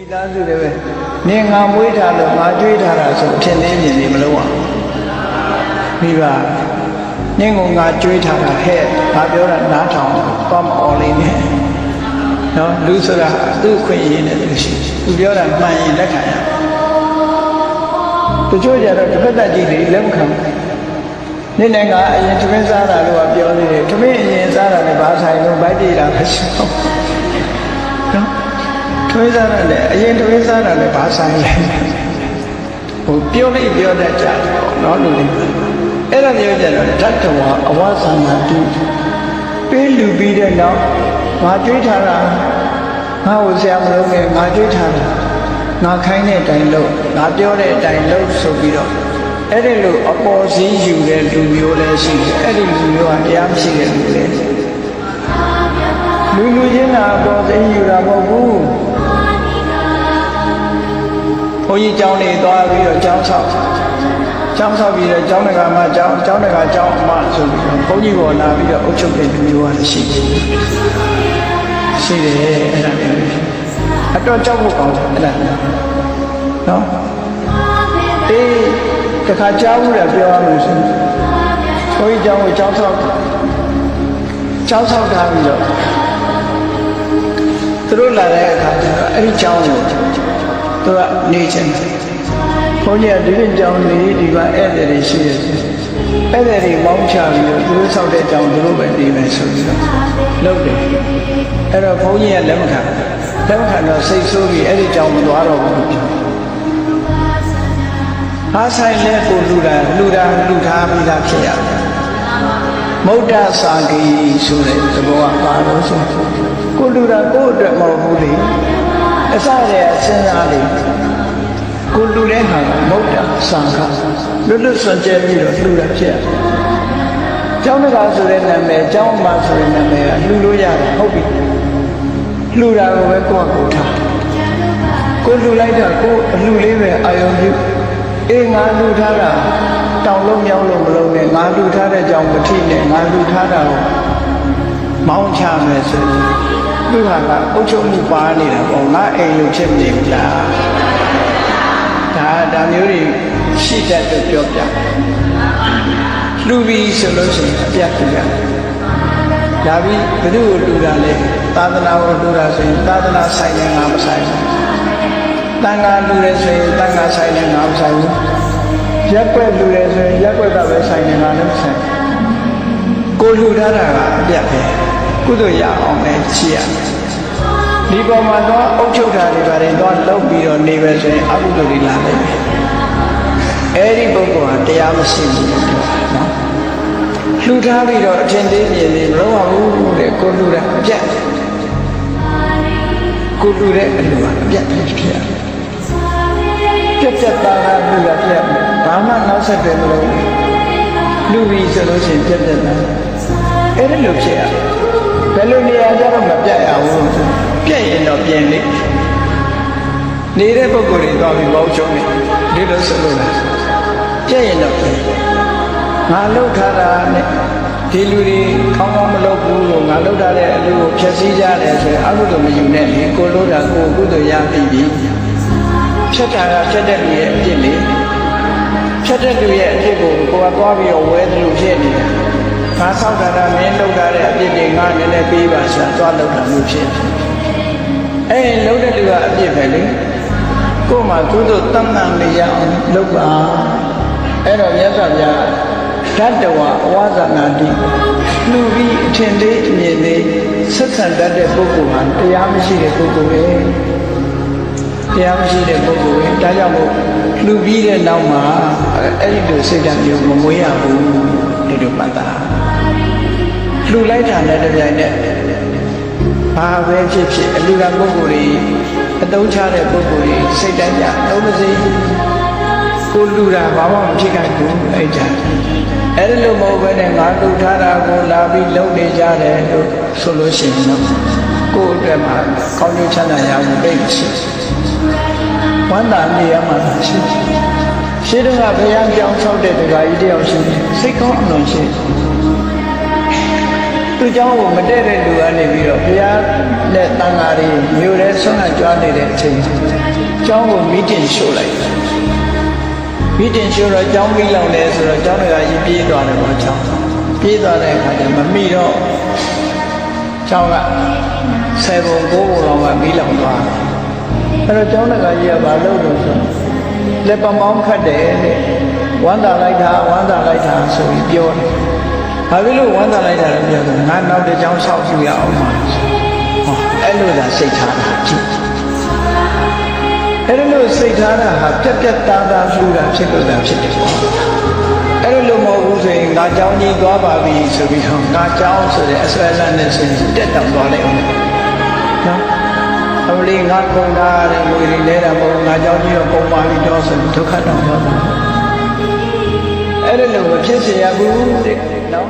မိသားစုတွေပဲနင်ငါမွေးထားလို့ငါကြွေးထားတာဆိုအထင်သေးမြင်နေမလို့အောင်မိဘနင်ကငါကြွေးထားတာဟဲ့ငါပြောတာနားထောင်တော့မအော်လေးနဲ့နော်လူဆိုတာသူ့ခွင့်ရင်းနဲ့သူရှိသူပြောတာမှန်ရင်လက်ခံရတချို့ကြတော့တစ်ဖက်သက်ကြီးတွေလက်မခံဘူးနေ့နဲ့ကအရင်သမင်းစားတာလို့ကပြောနေတယ်သမင်းအရင်စားတာလည်းဘာဆိုင်လို့ဗိုက်ပြေးတာပဲရှိတော့နော် ထွေးစားတာလည်းအရင်ထွေးစားတာလည်းဘာဆိုင်လဲဟိုပြောလိုက်ပြောတတ်ကြတယ်ပေါ့နော်လူတွေအဲ့ဒါမျိုးကြတော့ဓာတ်တော်အဝါသနာတုပေးလူပြီးတဲ့နောက်ငါတွေးထားတာငါ့ကိုဆရာမလုပ်နဲ့ငါတွေးထားတာငါခိုင်းတဲ့အတိုင်းလုပ်ငါပြောတဲ့အတိုင်းလုပ်ဆိုပြီးတော့အဲ့ဒီလိုအပေါ်စည်းယူတဲ့လူမျိုးလည်းရှိတယ်အဲ့ဒီလူမျိုးကတရားမရှိတဲ့လူလည်းရှိတယ်လူလူချင်းကအပေါ်စည်းယူတာမဟုတ်ဘူး ဘုန်းကြီးကျောင်းနေသွားပြီးတော့ကျောင်းဆောက်ကျောင်းဆောက်ပြီးတော့ကျောင်းတကာမှကျောင်းကျောင်းတကာကျောင်းအမဆိုပြီးတော့ဘုန်းကြီးပေါ်လာပြီးတော့အုပ်ချုပ်တဲ့လူမျိုးကလည်းရှိတယ်ရှိတယ်အဲ့ဒါလည်းအတော့ကြောက်ဖို့ကောင်းတယ်အဲ့ဒါနော်အေးတခါကြားဘူးလေပြောရလို့ရှိရင်ဘုန်းကြီးကျောင်းကိုကျောင်းဆောက်ကျောင်းဆောက်ထားပြီးတော့သူတို့လာတဲ့အခါကျတော့အဲ့ဒီကျောင်းကို သူကနေချင်တယ်ဘုန်းကြီးကဒီရင်ကျောင်းလေးဒီမှာဧည့်သည်တွေရှိတယ်ဧည့်သည်တွေမောင်းချပြီးတော့သူတို့ဆောက်တဲ့ကျောင်းသူတို့ပဲနေမယ်ဆိုပြီးတော့လုပ်တယ်အဲ့တော့ဘုန်းကြီးကလက်မခံလက်မခံတော့စိတ်ဆိုးပြီးအဲ့ဒီကျောင်းမသွားတော့ဘူးပြောဟာဆိုင်လဲကိုလူတာလူတာလူထားပြီးသားဖြစ်ရတယ်မုဒ္ဒစာဂီဆိုတဲ့သဘောကပါလို့ဆိုကိုလူတာကိုယ့်အတွက်မဟုတ်ဘူးလေ အစတည်းအစဉ်းစားလေကိုလူတဲ့ဟာကမုဒ္ဒစာခလွတ်လွတ်ဆွကြဲပြီးတော့လူတာဖြစ်ရတယ်ကျောင်းတကာဆိုတဲ့နာမည်ကျောင်းမဆိုတဲ့နာမည်ကလှူလို့ရတယ်ဟုတ်ပြီလှူတာကိုပဲကိုယ့်အကူထားကိုလှူလိုက်တာကိုအလှူလေးပဲအာယုံပြုအေးငါလှူထားတာတောင်လုံးမြောင်းလုံးမလုံးနဲ့ငါလှူထားတဲ့ကြောင့်မထိနဲ့ငါလှူထားတာကို မောင်းချမယ်ဆိုရင်သူဟာကအုပ်ချုပ်မှုပါနေတာပေါ့ငါအိမ်လို့ဖြစ်နေပြီလားဒါဒါမျိုးတွေရှိတတ်လို့ပြောပြလှူပြီးဆိုလို့ရှိရင်အပြတ်ပြရဒါပြီးဘယ်သူ့ကိုလှူတာလဲသာသနာကိုလှူတာဆိုရင်သာသနာဆိုင်တယ်ငါမဆိုင်ဘူးတန်ခါလှူတယ်ဆိုရင်တန်ခါဆိုင်တယ်ငါမဆိုင်ဘူးရက်ွက်လှူတယ်ဆိုရင်ရက်ွက်ကပဲဆိုင်တယ်ငါလည်းမဆိုင်ကိုလှူထားတာကအပြတ်ပဲ ကုသိုလ်ရအောင်လည်းချီရဒီပေါ်မှာတော့အုပ်ချုပ်တာတွေပါတယ်တော့လုပ်ပြီးတော့နေပဲဆိုရင်အကုသိုလ်တွေလာနိုင်တယ်အဲ့ဒီပုဂ္ဂိုလ်ဟာတရားမရှိဘူးလို့ပြောတာနော်လှူထားပြီးတော့အထင်သေးမြင်နေမလုပ်ရဘူးတဲ့ကိုလှူတာအပြတ်ကိုလှူတဲ့အလှူဟာအပြတ်ဖြစ်ဖြစ်ပြတ်ပြတ်သားသားလှူတာပြတ်ဘာမှနောက်ဆက်တယ်မလို့လှူပြီးဆိုလို့ရှိရင်ပြတ်ပြတ်သားအဲ့ဒီလိုဖြစ်ရတယ် ဘယ်လိုနေရာကြတော့မပြတ်ရဘူးပြတ်ရင်တော့ပြင်လေနေတဲ့ပုံကိုယ်တွေတော့ပြီးမောင်းချုံနေဒီလိုဆိုလို့လားပြတ်ရင်တော့ပြင်ငါလှုပ်ထားတာနဲ့ဒီလူတွေကောင်းကောင်းမလုပ်ဘူးလို့ငါလှုပ်ထားတဲ့အလူကိုဖျက်ဆီးကြတယ်ဆိုရင်အကုသိုလ်မယူနဲ့လေကိုလှုပ်တာကိုကုသိုလ်ရပြီပြီဖြတ်တာကဖြတ်တဲ့လူရဲ့အဖြစ်လေဖြတ်တဲ့လူရဲ့အဖြစ်ကိုကိုကသွားပြီးတော့ဝဲတယ်လို့ဖြစ်နေတယ်ငါ ဆောက်တာကမင်းလှုပ်ထားတဲ့အဖြစ်တွေငါနည်းနည်းပေးပါဆိုတာသွားလှုပ်တာမျိုးဖြစ်အဲလှုပ်တဲ့လူကအဖြစ်ပဲလေကို့မှာကုသိုလ်တတ်မှန်လေးရအောင်လုပ်ပါအဲ့တော့မြတ်စွာဘုရားဓာတဝအဝါဇနာတိလူပြီးအထင်သေးအမြင်သေးဆက်ဆံတတ်တဲ့ပုဂ္ဂိုလ်ဟာတရားမရှိတဲ့ပုဂ္ဂိုလ်ပဲတရားမရှိတဲ့ပုဂ္ဂိုလ်ပဲဒါကြောင့်မို့လူပြီးတဲ့နောက်မှာအဲ့ဒီလိုစိတ်ဓာတ်မျိုးမမွေးရဘူး ဒီလိုပတ်တာလူလိုက်တာနဲ့တပြိုင်နက်ဘာပဲဖြစ်ဖြစ်အလူကပုဂ္ဂိုလ်တွေအတုံးချတဲ့ပုဂ္ဂိုလ်တွေစိတ်တိုင်းကြလုံးမစိကိုလူတာဘာမှမဖြစ်ကြဘူးအဲ့ကြအဲ့ဒီလိုမဟုတ်ဘဲနဲ့ငါလူထားတာကိုလာပြီးလုံနေကြတယ်လို့ဆိုလို့ရှိရင်တော့ကိုယ့်အတွက်မှာကောင်းကျိုးချမ်းသာရမှုတိတ်မရှိဝမ်းသာနေရမှာရှိ ရှိတော့ကဘုရားကြောင်းဆောက်တဲ့ဒကာကြီးတယောက်ရှိတယ်စိတ်ကောင်းအလွန်ရှိတ သူเจ้าကိုမတည့်တဲ့လူကနေပြီးတော့ဘုရားနဲ့တန်ဃာတွေမျိုးရဲဆွမ်းကကြွားနေတဲ့အချိန်เจ้าကိုမီးတင်ရှို့လိုက်မီးတင်ရှို့တော့เจ้าကြီးလောင်လဲဆိုတော့เจ้าတွေကကြီးပြေးသွားတယ်ပေါ့เจ้าပြေးသွားတဲ့အခါကျမမိတော့เจ้าကဆယ်ပုံကိုးပုံလောက်ကမီးလောင်သွားတယ်အဲ့တော့เจ้าတွေကကြီးကဘာလုပ်လို့ဆို လက်ပမောင်းခတ်တယ်တဲ့ဝမ်းသာလိုက်တာဝမ်းသာလိုက်တာဆိုပြီးပြောတယ် ဘာဖြစ်လို့ဝမ်းသာလိုက်တာလဲပြောတယ်ငါနောက်တစ်ကြောင်းဆောက်ပြရအောင်ပါဟောအဲ့လိုသာစိတ်ထားတာကြည့်အဲ့လိုစိတ်ထားတာဟာပြက်ပြက်သားသားလှူတာဖြစ်လို့သာဖြစ်တယ်ပေါ့အဲ့လိုမဟုတ်ဘူးဆိုရင်ငါเจ้าကြီးသွားပါပြီဆိုပြီးတော့ငါเจ้าဆိုတဲ့အစွဲလန်းနဲ့ဆိုရင်တက်တောင်သွားလိုက်အောင်နော်အမ လီငါကုန်တာတဲ့ငွေတွေလဲတာမဟုတ်ငါเจ้าကြီးတော့ကုန်ပါပြီတော့ဆိုဒုက္ခတော့သွားတာအဲ့ဒါလို့မဖြစ်စေရဘူးတဲ့နော်